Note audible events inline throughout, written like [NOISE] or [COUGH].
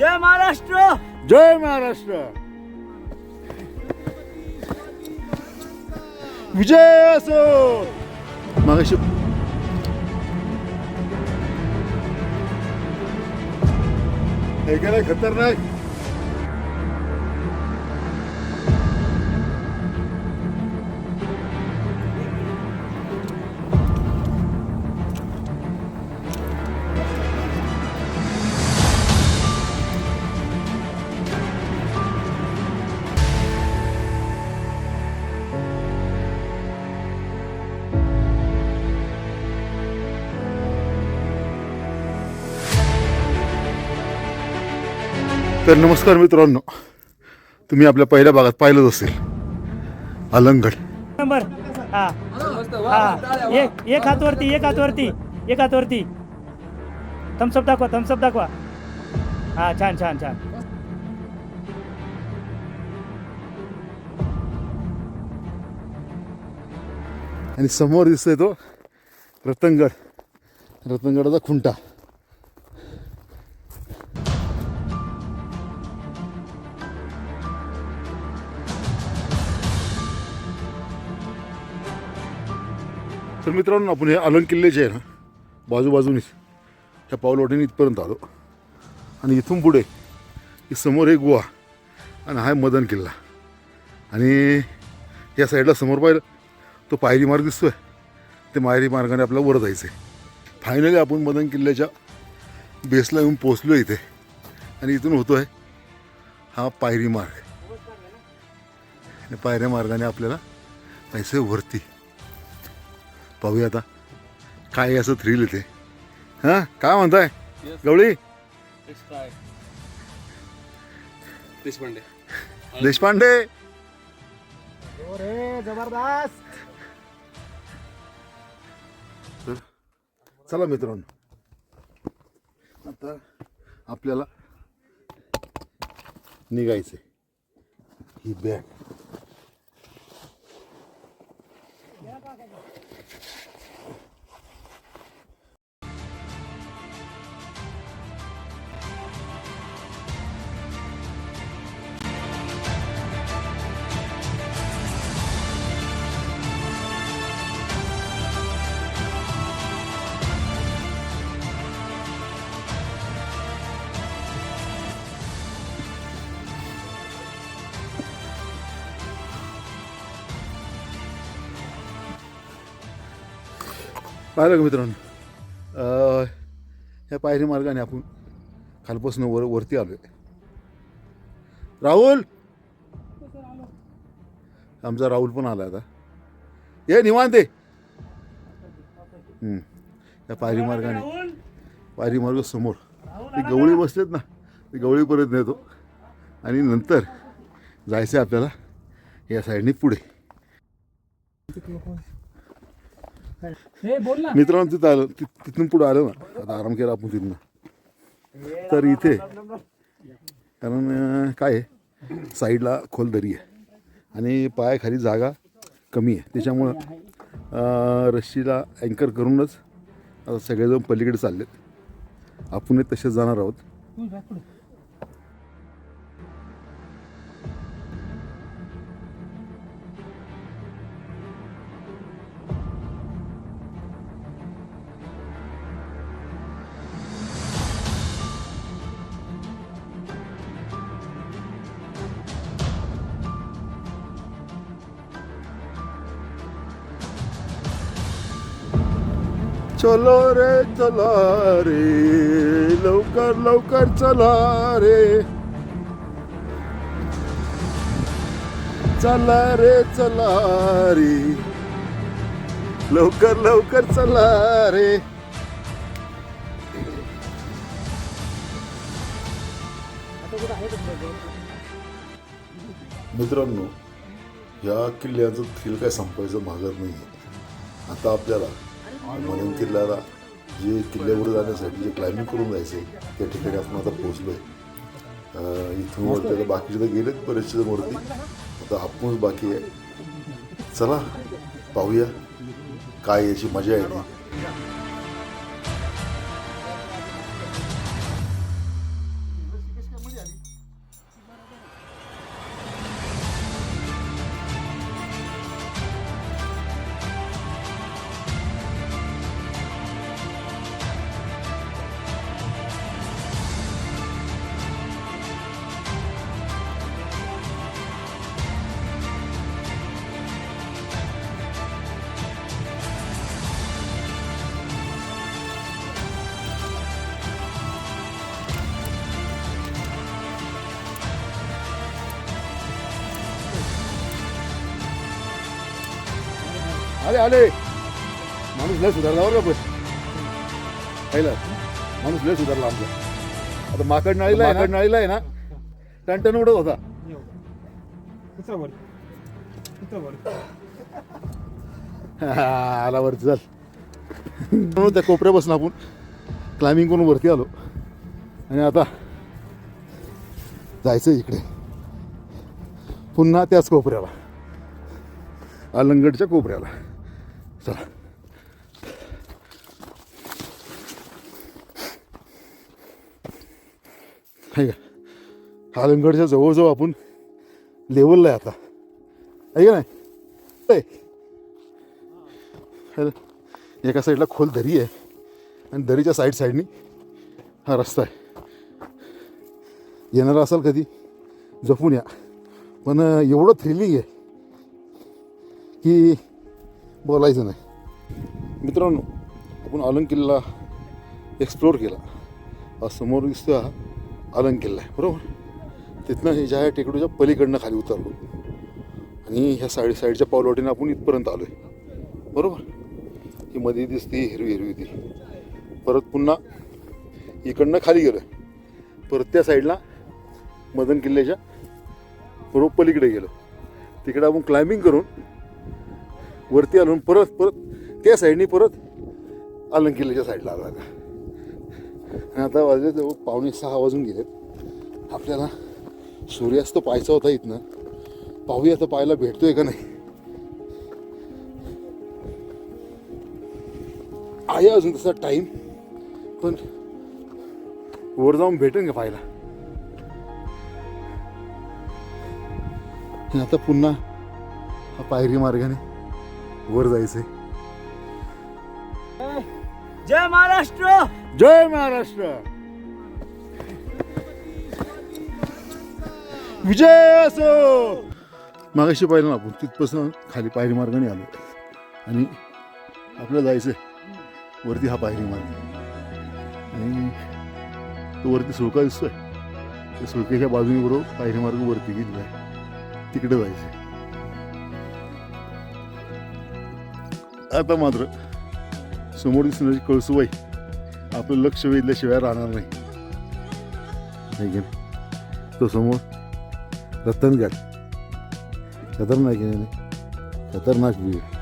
जय महाराष्ट्र! जय महाराष्ट्र! विजय असो! मागाशी ऐकायला खतरनाक. तर नमस्कार मित्रांनो. तुम्ही आपल्या पहिल्या भागात पाहिलंच असेल. अलंगड नंबर. हा. हा. एक एक हात वरती एक हात वरती एक हात वरती. थम्सअप दाखवा थम्सअप दाखवा. हा छान छान छान. आणि समोर दिसतोय तो रतनगड. रतनगडाचा खुंटा. तर मित्रांनो आपण हे अलंग किल्ले जे आहे ना बाजूबाजूनीच ह्या पावलवाटीने इथपर्यंत आलो. आणि इथून पुढे समोर एक गुहा आणि हा मदन किल्ला. आणि या साईडला समोर पाहिलं तो पायरी मार्ग दिसतोय. ते मायरी मार्गाने आपल्याला वर जायचं आहे फायनली आपण मदन किल्ल्याच्या बेसला येऊन पोचलो इथे. आणि इथून होतो आहे हा पायरी मार्ग. आणि पायऱ्या मार्गाने आपल्याला जायचं वरती. पाहूया आता. काय असं थ्रिल येते हां काय म्हणताय? गवळी? देशपांडे. [LAUGHS] देशपांडे? जबरदस्त. तर चला मित्रांनो. आता आपल्याला निघायचं ही बॅग Ya kakak. पाहिलं का मित्रांनो? ह्या पायरी मार्गाने आपण खालपासून वर वरती आलोय. राहुल! आमचा राहुल पण आला आता. ये निवांत आहे. त्या पायरी मार्गाने पायरी मार्ग समोर. ते गवळी बसलेत ना ते गवळीपर्यंत नेतो. आणि नंतर जायचं आहे आपल्याला या साईडने पुढे. मित्रांनो तिथं आलं. तिथून पुढे आलं ना. आता आराम केला आपण तिथनं. तर इथे कारण काय आहे? साईडला खोल दरी आहे. आणि पायाखाली जागा कमी आहे. त्याच्यामुळं रस्सीला अँकर करूनच आता सगळेजण पलीकडे चाललेत. आपण तसेच जाणार आहोत. चलो रे चला रे लवकर लवकर चला रे चला रे चला रे लवकर लवकर चला रे मित्रांनो या किल्ल्याचं थ्रिल काय संपायचं भागत नाही आता आपल्याला म्हणून किल्ल्याला जे किल्ल्यावर जाण्यासाठी जे क्लाइम्बिंग करून जायचं त्या ठिकाणी आपण आता पोहोचलो आहे इथून वरती बाकीचे तर गेलेत बरेचसे वरती. आता आपणच बाकी आहे. चला पाहूया काय याची मजा आहे आले. माणूस लय सुधारला बरं का पण. पहिला? माणूस लय सुधारला आमचा. आता माकड नाळीला आहे माकड नाळीला आहे ना? टनटन उडत होता. आला वरती चाल. म्हणून त्या कोपऱ्यापासून आपण क्लाइम्बिंग करून वरती आलो. आणि आता जायचं इकडे. पुन्हा त्याच कोपऱ्याला. अलंगडच्या कोपऱ्याला. चला. आहे का अलंगडच्या जवळजवळ आपण लेवलला आहे आता. आहे का नाही? एका साईडला खोल दरी आहे आणि दरीच्या साईड साईडनी हा रस्ता आहे. येणारा असाल कधी जपून या. पण एवढं थ्रिलिंग आहे की बोलायचं नाही. मित्रांनो आपण आलंग किल्ला एक्सप्लोअर केला समोर दिसतो हा किल्ला आहे बरोबर? तिथनं हे ज्या टेकडूच्या पलीकडनं खाली उतरलो. आणि ह्या साईड साईडच्या पावलवाटीनं आपण इथपर्यंत आलो आहे बरोबर? ही मध्ये दिसते हिरवी हिरवी ती. परत पुन्हा इकडनं खाली गेलो परत त्या साईडला मदन किल्ल्याच्या बरोबर पलीकडे गेलो तिकडे आपण क्लाइम्बिंग करून वरती आणून परत परत त्या साईडनी परत आलं किल्ल्याच्या साईडला आला आणि आता वाजले जवळ पावणे सहा वाजून गेलेत आपल्याला सूर्यास्त पाहायचा होता इथनं. पाहूया आता पाहायला भेटतोय का नाही. आहे अजून तसा टाईम पण वर जाऊन भेटेन का पाहायला? आता पुन्हा पायरी मार्गाने वर जायचंय. जय महाराष्ट्र! जय महाराष्ट्र! विजय असो! मागाशी पाहिलं ना आपण तिथपासून खाली पायरी मार्गाने आलो. आणि आपल्याला जायचंय. वरती हा पायरी मार्ग. आणि तो वरती सुळका दिसतोय. त्या सुळकेच्या बाजूने बरोबर पायरी मार्ग वरती गेलेला आहे. तिकडे जायचंय. आता मात्र समोर दिसणारी कळसुबाई आपलं लक्ष वेधल्याशिवाय राहणार नाही. की नाही? तो समोर रतनगड खतरनाक आहे खतरनाक व्ह्यू आहे.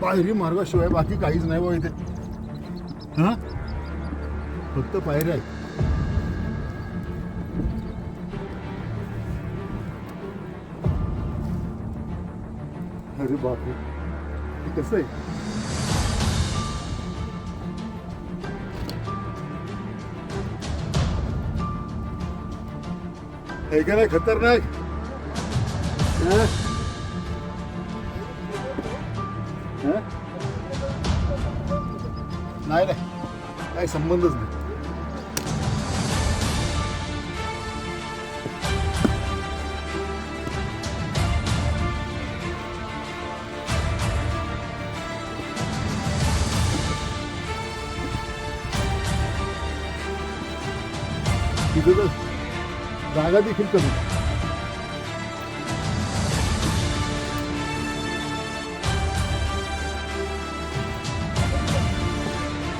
पायरी मार्गाशिवाय बाकी काहीच नाही बघ इथे. हा? फक्त पायऱ्या आहेत. अरे बापरे. हे कसं आहे? हे का नाही? खतरनाक. हं? हं? नाही नाही. काही संबंधच नाही. जागा देखील कमी.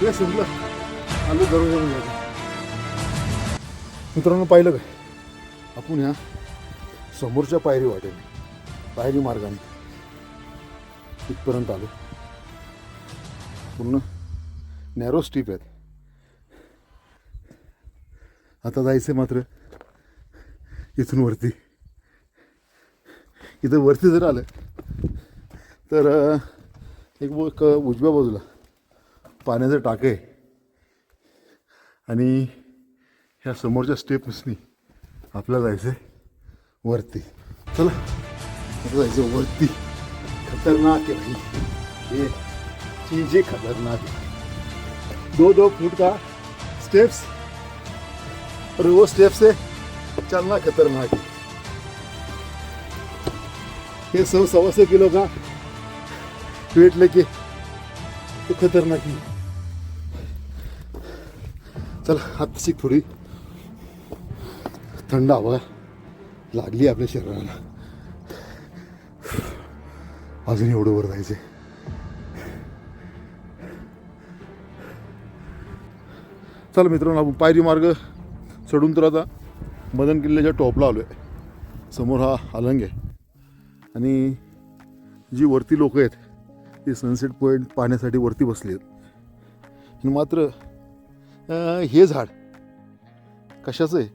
ते संपलं आलो दरवाजा म्हणजे मित्रांनो पाहिलं काय? आपण ह्या समोरच्या पायरी वाटेने पायरी मार्गाने इथपर्यंत आलो. पूर्ण नॅरो स्टीप आहेत. आता जायचं मात्र इथून वरती. इथं वरती जर आलं तर एक क उजव्या बाजूला पाण्याचं टाकं आहे. आणि ह्या समोरच्या स्टेप्सनी आपल्याला जायचं आहे वरती. चला आता जायचं वरती. खतरनाक आहे भाई. ये चीजें खतरनाक. आहे दो दो फूट का? स्टेप्स और वो स्टेप्स आहे. चलना खतरनाक है ये सौ सवा सौ किलो का? वेट की तो खतरनाक ही चला आत्ताची थोडी. थंड हवा लागली आपल्या शरीराला. अजून एवढं वर जायचं चला मित्रांनो आपण पायरी मार्ग चढून तर आता मदन किल्ल्याच्या टॉपला आलो आहे समोर हा अलंग आहे. आणि जी वरती लोक आहेत ती सनसेट पॉईंट पाहण्यासाठी वरती बसली आहेत. मात्र हे झाड कशाचं आहे?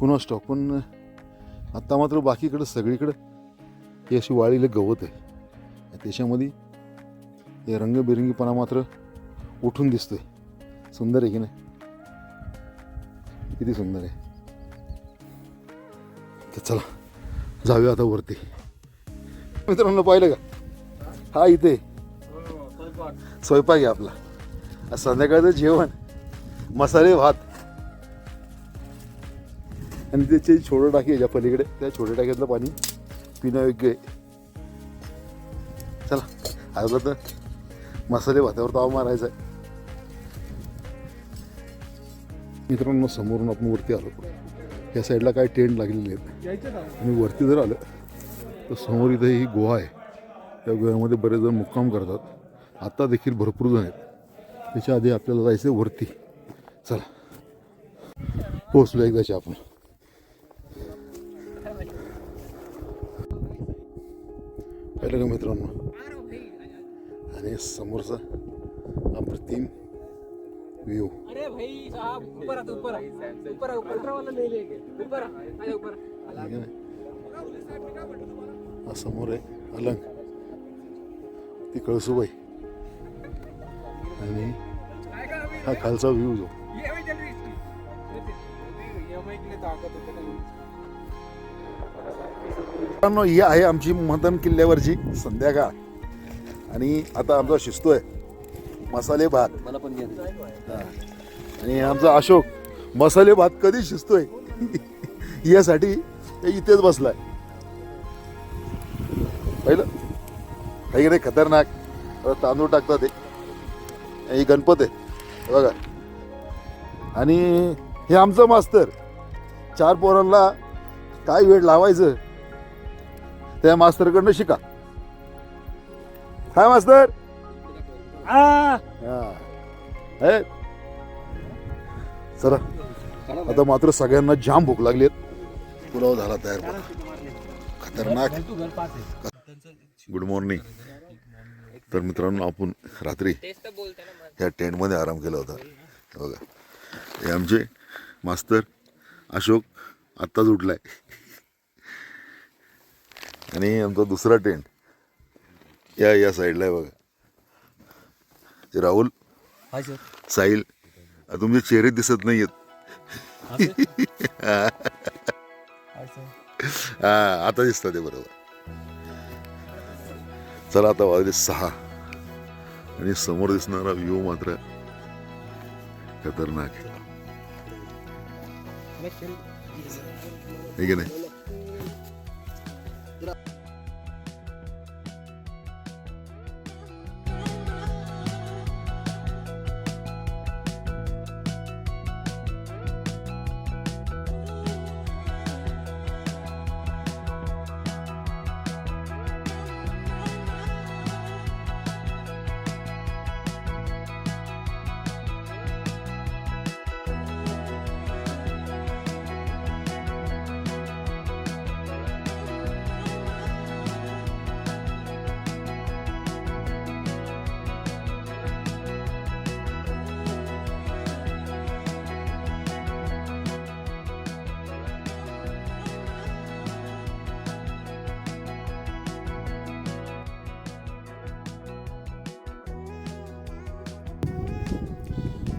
कुणास स्टॉक पण आत्ता मात्र बाकीकडं सगळीकडं हे अशी वाळीले गवत आहे. त्याच्यामध्ये हे रंगबिरंगीपणा मात्र उठून दिसतोय. सुंदर आहे की नाही? किती सुंदर आहे. चला जाऊया आता वरती. मित्रांनो पाहिलं का? हा इथे. स्वयंपाक आहे आपला. संध्याकाळचं जेवण मसाले भात. आणि त्याचे छोडं टाकी आहे ज्या पलीकडे त्या छोट्या टाक्यातलं पाणी पिणं योग्य आहे. चला आता तर मसाले भातावर ताव मारायचा आहे. मित्रांनो समोरून आपण वरती आलो. या साईडला काय टेंट लागलेले आहेत. आणि वरती जर आलं तर समोर इथं ही गुहा आहे. त्या गुहामध्ये बरेच जण मुक्काम करतात. आता देखील भरपूर जण आहेत. त्याच्या आधी आपल्याला जायचं आहे वरती. चला. पोचलो एकदाची आपण. पहिलं का मित्रांनो? आणि समोरचा अप्रतिम व्ह्यू अरे भाई साहब ऊपर आ तू ऊपर ऊपर. ऊपर वाला नहीं लेके ऊपर आ आजा ऊपर. आहे? हा समोर आहे अलंग. ती कळसुबाई आणि हा खालचा व्ह्यू जो. मित्रांनो ही आहे आमची मदन किल्ल्यावरची संध्याकाळ. आणि आता आमचा शिजतोय मसाले भात. मला पण. आणि आमचा अशोक मसाले भात कधी शिजतोय? [LAUGHS] यासाठी इथेच बसलाय. पहिलं? काही नाही खतरनाक. तांदूळ टाकतात ते. हे गणपत आहे. बघा. आणि हे आमचं मास्तर चार पोरांना काय वेळ लावायचं? त्या मास्तरकडनं शिका. काय मास्तर? आ हा. हे. चला. आता मात्र सगळ्यांना जाम भूक लागली पुलाव झाला तयार बघा. खतरनाक. गुड मॉर्निंग तर मित्रांनो आपण रात्री या टेंटमध्ये आराम केला होता. हे बघा. हे आमचे मास्तर अशोक आत्ताच उठलाय. आणि आमचा दुसरा टेंट या या साईडला आहे बघा. Rahul hi sir. साहिल तुमचे चेहरे दिसत नाहीयेत. हा आता दिसतात ते बरोबर. चला आता वाजले सहा. आणि समोर दिसणारा व्ह्यू मात्र खतरनाक आहे. है की नाही?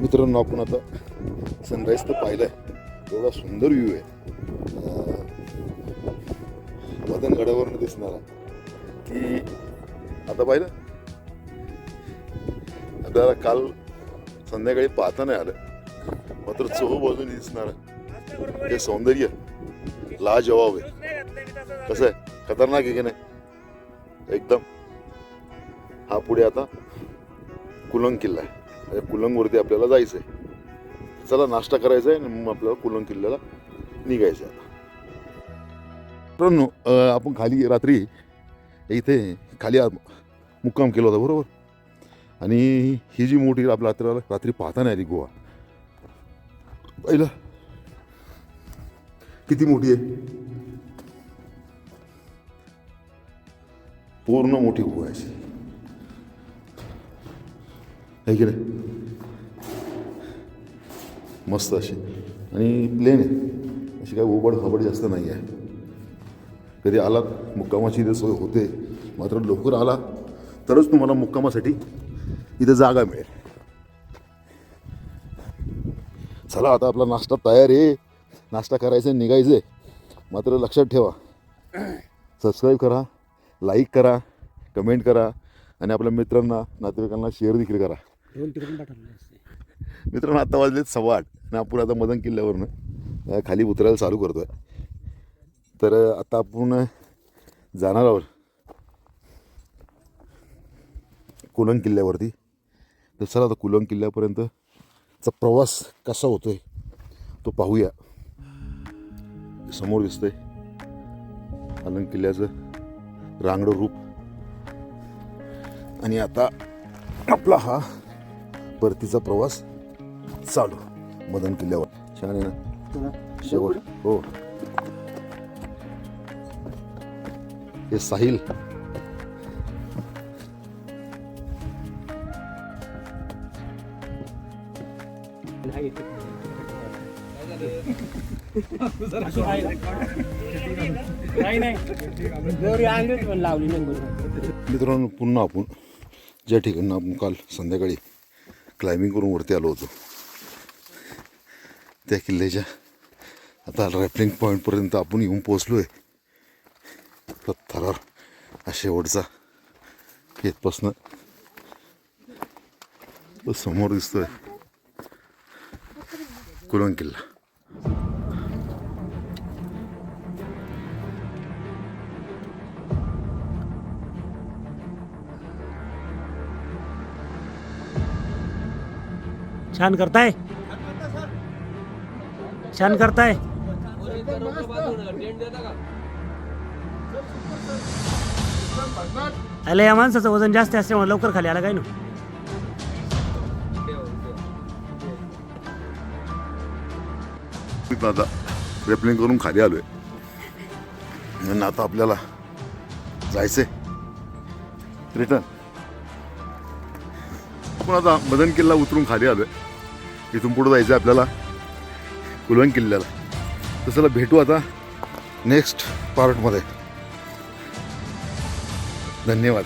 मित्रांनो आपण आता सनराईज तर पाहिलंय. एवढा सुंदर व्ह्यू आहे. अं, दिसणारा की आता पाहिलं? आपल्याला काल संध्याकाळी पाहता नाही आलं. मात्र चोह बाजूने दिसणार हे सौंदर्य लाजवाब आहे. कसं आहे? खतरनाक आहे की नाही? एकदम. हा पुढे आता कुलंग किल्ला आहे. या कुलंगवरती आपल्याला जायचं आहे चला नाश्ता करायचा आहे आणि मग आपल्याला कुलंग किल्ल्याला निघायचं आहे मित्रांनो आपण खाली रात्री इथे खाली मुक्काम केला होता बरोबर? आणि ही जी मोठी आपल्या रात्री रात्री पाहता नाही आली गोवा. पहिलं? किती मोठी आहे? पूर्ण मोठी गोवा अशी. आहे की नाही मस्त अशी. आणि प्लेन आहे. अशी काय ओबड खाबड जास्त नाही आहे. कधी आलात मुक्कामाची इथे सोय होते. मात्र लवकर आला तरच तुम्हाला मुक्कामासाठी इथे जागा मिळेल. चला आता आपला नाश्ता तयार आहे. नाश्ता करायचा आहे निघायचं आहे मात्र लक्षात ठेवा. सबस्क्राईब करा लाईक करा कमेंट करा आणि आपल्या मित्रांना नातेवाईकांना शेअर देखील करा. मित्रांनो आता वाजलेत सव्वा आठ. आणि आपण आता मदन किल्ल्यावरनं खाली उतरायला चालू करतो आहे तर आता आपण जाणार आहोत. कुलंग किल्ल्यावरती. तर चला आता कुलंग किल्ल्यापर्यंतचा प्रवास कसा होतोय तो पाहूया. समोर दिसतंय अलंग किल्ल्याचं रांगडं रूप. आणि आता आपला हा परतीचा प्रवास चालू. मदन किल्ल्यावर. छान आहे ना? शेवट. हो. हे साहिल. नाही मित्रांनो पुन्हा आपण ज्या ठिकाणी आपण काल संध्याकाळी क्लाइम्बिंग करून वरती आलो होतो. त्या किल्ल्याच्या आता रॅपलिंग पॉईंटपर्यंत आपण येऊन पोचलो आहे थरार हा शेवटचा येतपासनं तो समोर दिसतोय. कुलंग किल्ला. छान करताय? छान करताय? अरे या माणसाचं वजन जास्त असल्यामुळे लवकर खाली आला काय ना? तिथं आता रेपलिंग करून खाली आलोय. म्हणून आता आपल्याला जायचंय. रिटर्न आपण आता मदन किल्ला उतरून खाली आलोय. इथून पुढं जायचं आहे आपल्याला कुलवण किल्ल्याला. तर चला भेटू आता नेक्स्ट पार्टमध्ये धन्यवाद.